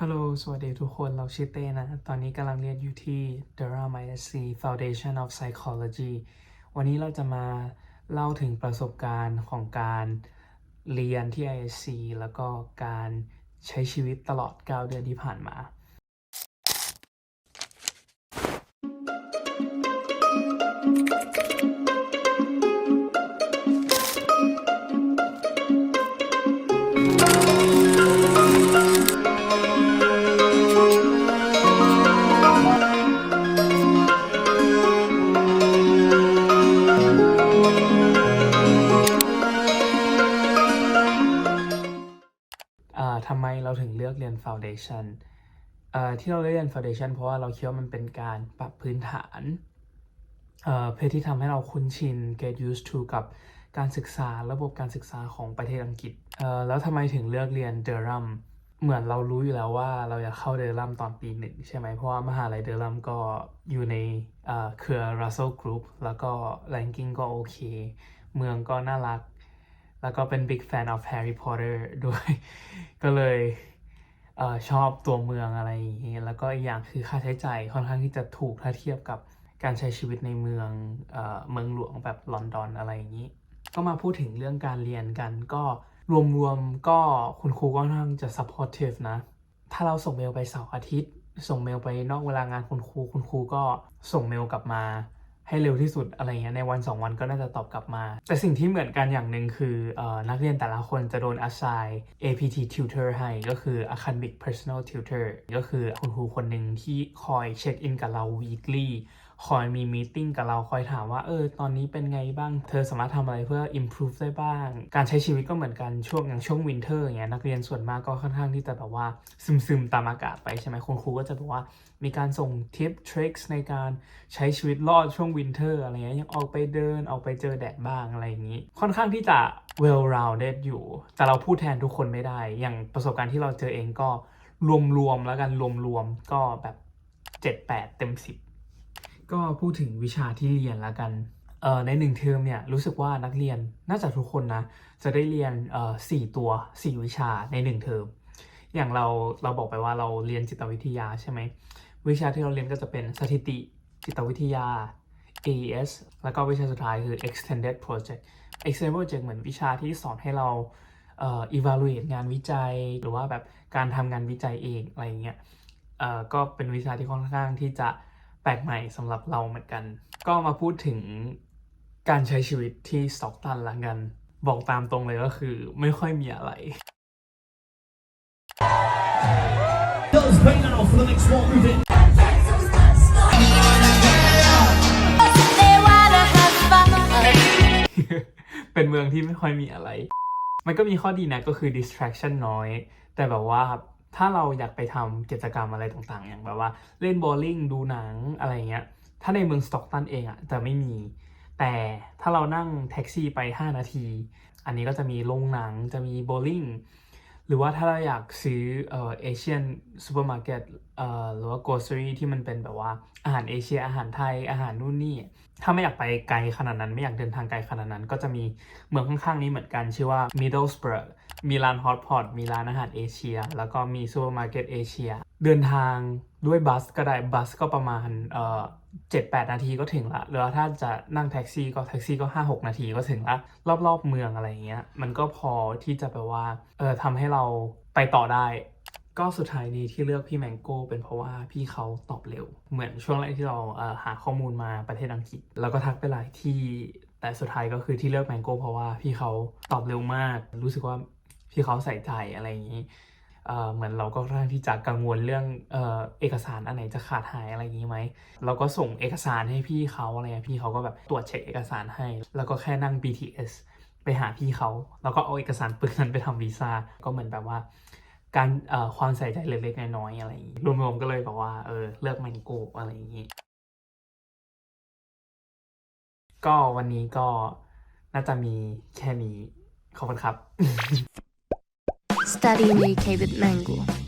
ฮัลโหล สวัสดีทุกคน เราชื่อเต้นะ ตอนนี้กำลังเรียนอยู่ที่ Durham ISC Foundation of Psychology วันนี้เราจะมาเล่าถึงประสบการณ์ของการเรียนที่ ISC แล้วก็การใช้ชีวิตตลอด 9 เดือนที่ผ่านมาอ กเรียน Foundation อ่าที่เราเลือกเรียน Foundation เพราะว่าเราคิดว่ามันเป็นการปรับพื้นฐานเอ่อเพื่อที่ทำให้เราคุ้นชิน get used to กับการศึกษาระบบการศึกษาของประเทศอังกฤษเอ่อแล้วทำไมถึงเลือกเรียนเดอร์รัมเหมือนเรารู้อยู่แล้วว่าเราอยากเข้าเดอร์รัมตอนปีหนึ่งใช่ไหมเพราะว่ามหาลัยเดอร์รัมก็อยู่ในเครือ Russell Group แล้วก็ ranking ก็โอเค เมืองก็น่ารัก แล้วก็เป็น big fan of Harry Potter ด้วย ก็เลย ออชอบตัวเมืองอะไรอย่างนี้แล้วก็อีกอย่างคือค่าใช้จ่ายค่อนข้างที่จะถูกถ้าเทียบกับการใช้ชีวิตในเมืองเออเมืองหลวงแบบลอนดอนอะไรอย่างนี้ ก็มาพูดถึงเรื่องการเรียนกันก็รวมๆก็คุณครูก็ค่อนข้างจะ supportive นะ ถ้าเราส่งเมลไปเสาร์อาทิตย์ ส่งเมลไปนอกเวลางานคุณครูคุณครูก็ส่งเมลกลับมา ให้เร็วที่สุดอะไรเงี้ยในวันสองวันก็น่าจะตอบกลับมา แต่สิ่งที่เหมือนกันอย่างหนึ่งคือเออนักเรียนแต่ละคนจะโดน assign APT tutor ให้ก็คือ academic personal tutor ก็คือคุณครูคนหนึ่งที่คอยเช็คอินกับเรา weekly คอยมีมีติ้งกับเราคอยถามว่าเออตอนนี้เป็นไงบ้าง เธอสามารถทำอะไรเพื่อ improve ได้บ้าง การใช้ชีวิตก็เหมือนกันช่วงอย่างช่วง winter อย่างเงี้ยนักเรียนส่วนมากก็ค่อนข้างที่จะแบบว่าซึมๆตามอากาศไปใช่ไหมคุณครูก็จะบอกว่ามีการส่งทิปทริคในการใช้ชีวิตรอดช่วง winter อะไรเงี้ยยังออกไปเดินออกไปเจอแดดบ้างอะไรอย่างนี้ ค่อนข้างที่จะ well rounded อยู่ แต่เราพูดแทนทุกคนไม่ได้ อย่างประสบการณ์ที่เราเจอเองก็รวมๆแล้วกันรวมๆก็แบบ 7-8 เต็ม 10 ก็พูดถึงวิชาที่เรียนแล้วกันเอ่อในหนึ่งเทอมเนี่ยรู้สึกว่านักเรียนน่าจะทุกคนนะจะได้เรียนเอ่อสี่ตัวสี่วิชาในหนึ่งเทอมอย่างเราเราบอกไปว่าเราเรียนจิตวิทยาใช่ไหมวิชาที่เราเรียนก็จะเป็นสถิติจิตวิทยา AES แล้วก็วิชาสุดท้ายคือ extended project extended project เหมือนวิชาที่สอนให้เราเอ่อ evaluate งานวิจัย หรือว่าแบบการทำงานวิจัยเองอะไรเงี้ยเอ่อก็เป็นวิชาที่ค่อนข้างที่จะ แปลกใหม่สำหรับเราเหมือนกัน ก็มาพูดถึงการใช้ชีวิตที่สต็อกตันละกัน บอกตามตรงเลยก็คือไม่ค่อยมีอะไร Those playing now for the next one, move it. They wanna have fun. เป็นเมืองที่ไม่ค่อยมีอะไร มันก็มีข้อดีนะก็คือ distraction น้อย แต่แบบว่า ถ้าเราอยากไปทำกิจกรรมอะไรต่างๆ อย่างแบบว่าเล่นบอลลิ่งดูหนังอะไรเงี้ย ถ้าในเมืองสต็อกตันเองอะจะไม่มี แต่ถ้าเรานั่งแท็กซี่ไป 5 นาที อันนี้ก็จะมีโรงหนังจะมีบอลลิ่ง หรือว่าถ้าเราอยากซื้อเอ่อเอเชียนซูเปอร์มาร์เก็ตเอ่อหรือว่า grocery ที่มันเป็นแบบว่าอาหารเอเชียอาหารไทยอาหารนู่นนี่ถ้าไม่อยากไปไกลขนาดนั้น ไม่อยากเดินทางไกลขนาดนั้น ก็จะมีเมืองข้างๆนี้เหมือนกันชื่อว่า Middlesbrough มีร้านฮอตพอตมีร้านอาหารเอเชีย แล้วก็มีซูเปอร์มาร์เก็ตเอเชีย เดินทางด้วยบัสก็ได้บัสก็ประมาณเอ่อเจ็ดแปดนาทีก็ถึงละหรือว่าถ้าจะนั่งแท็กซี่ก็แท็กซี่ก็ห้าหกนาทีก็ถึงละรอบๆเมืองอะไรอย่างเงี้ยมันก็พอที่จะแบบว่าเออทำให้เราไปต่อได้ ก็สุดท้ายนี้ที่เลือกพี่แมงโก้เป็นเพราะว่าพี่เขาตอบเร็ว เหมือนช่วงแรกที่เราเหาข้อมูลมาประเทศอังกฤษ แล้วก็ทักไปหลายที่แต่สุดท้ายก็คือที่เลือกแมงโก้เพราะว่าพี่เขาตอบเร็วมาก รู้สึกว่าพี่เขาใส่ใจอะไรอย่างนี้ เหมือนเราก็ค่อนข้างที่จะกังวลเรื่องเอเอกสารอันไหนจะขาดหายอะไรอย่างนี้ไหม เราก็ส่งเอกสารให้พี่เขาอะไรเงี้พี่เขาก็แบบตรวจเช็คเอกสารให้ แล้วก็แค่นั่ง BTS ไปหาพี่เขา แล้วก็เอาเอกสารปึกนั้นไปทำวีซ่า ก็เหมือนแบบว่า การความใส่ใจเล็กๆน้อยๆอะไรอย่างนี้ รวมๆก็เลยบอกว่าเออเลือกแมงโกอะไรอย่างนี้ ก็วันนี้ก็น่าจะมีแค่นี้ ขอบคุณครับ Study in the UK with Mango.